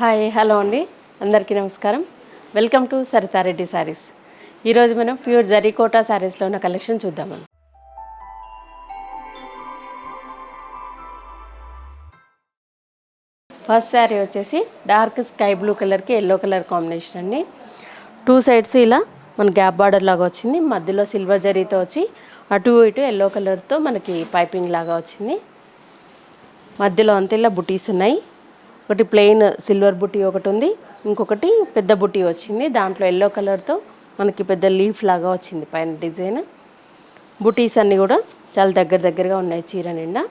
Hi hello అండి. అందరికీ నమస్కారం. వెల్కమ్ టు సరితారెడ్డి శారీస్ ఈరోజు మనం ప్యూర్ జరీకోటా శారీస్లో ఉన్న కలెక్షన్ చూద్దామండి ఫస్ట్ శారీ వచ్చేసి డార్క్ స్కై బ్లూ కలర్కి ఎల్లో కలర్ కాంబినేషన్ అండి. టూ సైడ్స్ ఇలా మన గ్యాప్ బార్డర్ లాగా వచ్చింది. మధ్యలో సిల్వర్ జరీతో వచ్చి అటు ఇటు ఎల్లో కలర్తో మనకి పైపింగ్ లాగా వచ్చింది. మధ్యలో అంతా ఇలా బుటీస్ ఉన్నాయి. ఒకటి ప్లెయిన్ సిల్వర్ బుటీ ఒకటి ఉంది. ఇంకొకటి పెద్ద బుట్టి వచ్చింది. దాంట్లో ఎల్లో కలర్తో మనకి పెద్ద లీఫ్ లాగా వచ్చింది పైన డిజైన్ బుటీస్ అన్నీ కూడా చాలా దగ్గర దగ్గరగా ఉన్నాయి చీర నిండా.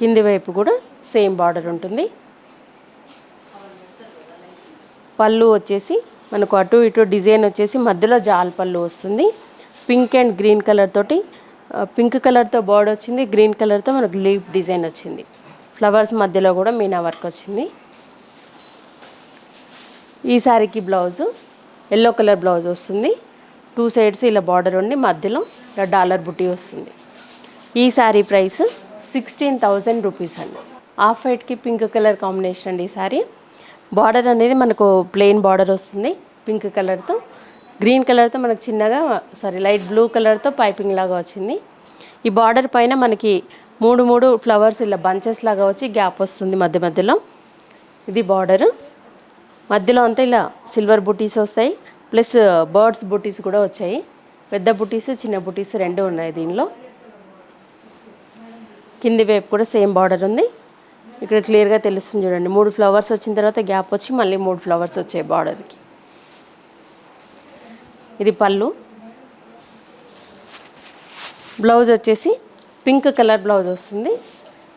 కింది వైపు కూడా సేమ్ బార్డర్ ఉంటుంది. పళ్ళు వచ్చేసి మనకు అటు ఇటు డిజైన్ వచ్చేసి మధ్యలో జాల్ పళ్ళు వస్తుంది. పింక్ అండ్ గ్రీన్ కలర్ తోటి పింక్ కలర్తో బార్డర్ వచ్చింది. గ్రీన్ కలర్తో మనకు లీఫ్ డిజైన్ వచ్చింది. ఫ్లవర్స్ మధ్యలో కూడా మీనా వర్క్ వచ్చింది. ఈ శారీకి బ్లౌజు ఎల్లో కలర్ బ్లౌజ్ వస్తుంది. టూ సైడ్స్ ఇలా బార్డర్ ఉండి మధ్యలో ఇలా డాలర్ బుట్టి వస్తుంది. ఈ sari price sixteen thousand rupees అండి. ఆఫ్ వైట్కి పింక్ కలర్ కాంబినేషన్ అండి ఈ శారీ బార్డర్ అనేది మనకు ప్లెయిన్ బార్డర్ వస్తుంది పింక్ కలర్తో. గ్రీన్ కలర్తో మనకు చిన్నగా సారీ లైట్ బ్లూ కలర్తో పైపింగ్ లాగా వచ్చింది. ఈ బార్డర్ పైన మనకి మూడు మూడు ఫ్లవర్స్ ఇలా బంచెస్ లాగా వచ్చి గ్యాప్ వస్తుంది మధ్య మధ్యలో. ఇది బార్డర్. మధ్యలో అంతా ఇలా సిల్వర్ బుటీస్ వస్తాయి. ప్లస్ బర్డ్స్ బుటీస్ కూడా వచ్చాయి. పెద్ద బుటీస్ చిన్న బుటీస్ రెండు ఉన్నాయి దీనిలో. కింది వైపు కూడా సేమ్ బార్డర్ ఉంది. ఇక్కడ క్లియర్గా తెలుస్తుంది చూడండి. మూడు ఫ్లవర్స్ వచ్చిన తర్వాత గ్యాప్ వచ్చి మళ్ళీ మూడు ఫ్లవర్స్ వచ్చాయి బార్డర్కి ఇది పళ్ళు. బ్లౌజ్ వచ్చేసి పింక్ కలర్ బ్లౌజ్ వస్తుంది.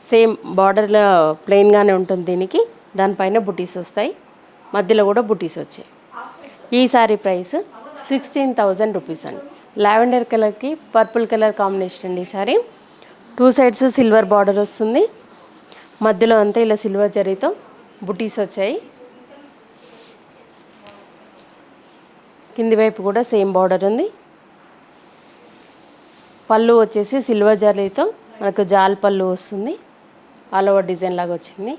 సేమ్ బార్డర్లో ప్లెయిన్గానే ఉంటుంది దీనికి. దానిపైన బుటీస్ వస్తాయి. మధ్యలో కూడా బుటీస్ వచ్చాయి. ఈ sari price sixteen thousand rupees అండి. లావెండర్ కలర్కి పర్పుల్ కలర్ కాంబినేషన్ అండి ఈ sari. Two sides silver border వస్తుంది. మధ్యలో అంతా ఇలా సిల్వర్ జరీతో బుటీస్ వచ్చాయి. కింది వైపు కూడా సేమ్ బార్డర్ ఉంది. పళ్ళు వచ్చేసి సిల్వర్ జరీతో మనకు జాల్ పళ్ళు వస్తుంది. ఆల్ ఓవర్ డిజైన్ లాగా వచ్చింది.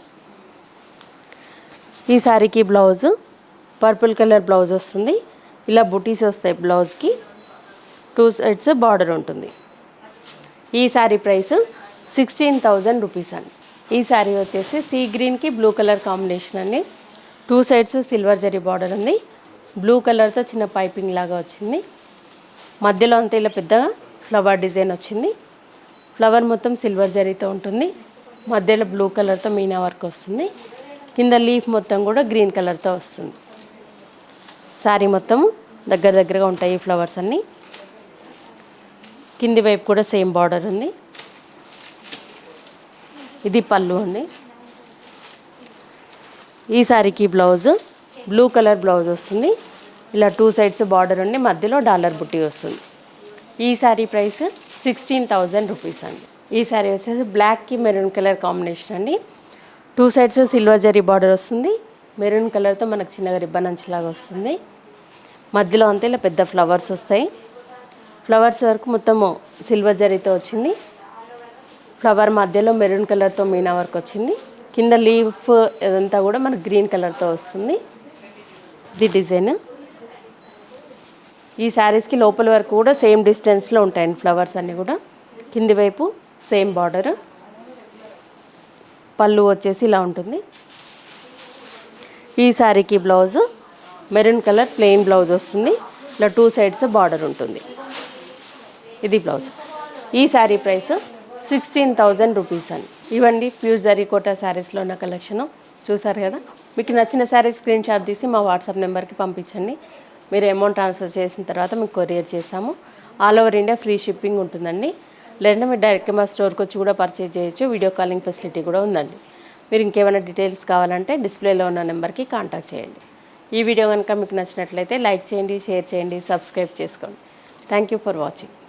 ఈ శారీకి బ్లౌజ్ పర్పుల్ కలర్ బ్లౌజ్ వస్తుంది. ఇలా బుటీస్ వస్తాయి బ్లౌజ్కి. టూ సైడ్స్ బార్డర్ ఉంటుంది. ఈ sari price sixteen thousand rupees అండి. ఈ శారీ వచ్చేసి సీ గ్రీన్కి బ్లూ కలర్ కాంబినేషన్ అండి. Two sides silver zari border ఉంది. బ్లూ కలర్తో చిన్న పైపింగ్ లాగా వచ్చింది. మధ్యలో అంతా ఇలా పెద్దగా ఫ్లవర్ డిజైన్ వచ్చింది. ఫ్లవర్ మొత్తం సిల్వర్ జరీతో ఉంటుంది. మధ్యలో బ్లూ కలర్తో మీనా వర్క్ వస్తుంది. కింద లీఫ్ మొత్తం కూడా గ్రీన్ కలర్తో వస్తుంది. శారీ మొత్తం దగ్గర దగ్గరగా ఉంటాయి ఈ ఫ్లవర్స్ అన్నీ. కింది వైపు కూడా సేమ్ బార్డర్ ఉంది. ఇది పళ్ళు అండి. ఈ శారీకి బ్లౌజ్ బ్లూ కలర్ బ్లౌజ్ వస్తుంది. ఇలా టూ సైడ్స్ బార్డర్ ఉండి మధ్యలో డాలర్ బుట్టి వస్తుంది. ఈ sari price sixteen thousand rupees అండి. ఈ శారీ వచ్చేసి బ్లాక్కి మెరూన్ కలర్ కాంబినేషన్ అండి. Two sides silver zari border వస్తుంది. మెరూన్ కలర్తో మనకు చిన్నగా రిబ్బన్ అంచులాగా వస్తుంది. మధ్యలో అంతా ఇలా పెద్ద ఫ్లవర్స్ వస్తాయి. ఫ్లవర్స్ వరకు మొత్తము సిల్వర్ జరీతో వచ్చింది. ఫ్లవర్ మధ్యలో మెరూన్ కలర్తో మీనా వర్క్ వచ్చింది. కింద లీఫ్ ఇదంతా కూడా మనకు గ్రీన్ కలర్తో వస్తుంది. ఇది డిజైన్ ఈ శారీస్కి లోపల వరకు కూడా సేమ్ డిస్టెన్స్లో ఉంటాయండి ఫ్లవర్స్ అన్నీ కూడా. కింది వైపు సేమ్ బార్డర్. పళ్ళు వచ్చేసి ఇలా ఉంటుంది. ఈ శారీకి blouse maroon colour plain blouse వస్తుంది. ఇలా టూ సైడ్స్ బార్డర్ ఉంటుంది. ఇది బ్లౌజ్. ఈ sari price sixteen thousand rupees అండి. ఇవ్వండి ప్యూర్ జరీకోట శారీస్లో ఉన్న కలెక్షను. చూసారు కదా? మీకు నచ్చిన శారీ స్క్రీన్ షాట్ తీసి మా వాట్సాప్ నెంబర్కి పంపించండి. మీరు అమౌంట్ ట్రాన్స్ఫర్ చేసిన తర్వాత మీకు కొరియర్ చేస్తాము. All over India free shipping ఉంటుందండి. లేదంటే మీరు డైరెక్ట్గా మా స్టోర్కి వచ్చి కూడా పర్చేజ్ చేయొచ్చు. వీడియో కాలింగ్ ఫెసిలిటీ కూడా ఉందండి. మీరు ఇంకేమైనా డీటెయిల్స్ కావాలంటే డిస్ప్లేలో ఉన్న నెంబర్కి కాంటాక్ట్ చేయండి. ఈ వీడియో కనుక మీకు నచ్చినట్లయితే లైక్ చేయండి షేర్ చేయండి సబ్స్క్రైబ్ చేసుకోండి. Thank you for watching